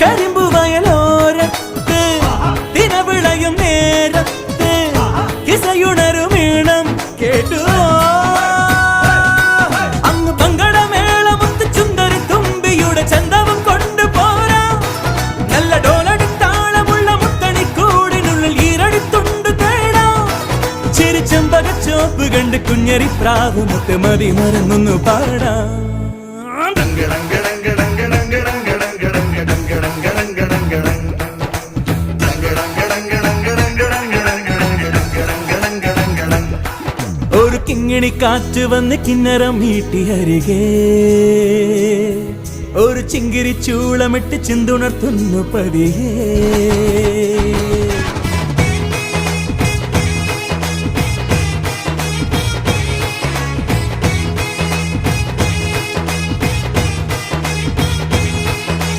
കരിമ്പു വയലോരത്ത് തിനവിളയും നേരത്ത് കിസയുണരുമീണം കേട്ടു. അങ്ങ് പങ്കടമേളമുത്ത് ചുന്ദരി തുമ്പിയുടെ ചന്തവും കൊണ്ടു പോരാ. നല്ല ഡോലടിത്താളമുള്ള മുത്തണിക്കൂടിനുള്ളിൽ ഈരടിത്തുണ്ട് തേടാം. ചിരിച്ചമ്പകച്ചോപ്പ് കണ്ട് കുഞ്ഞരി പ്രാവ് മുത്ത് മതി മറന്നൊന്നു പാടാം. കിങ്ങിണി കാറ്റ് വന്ന് കിന്നരം മീട്ടി അരികേ. ഒരു ചിങ്കിരി ചൂളമിട്ട് ചിന്തുണർത്തുന്നു പതിയേ.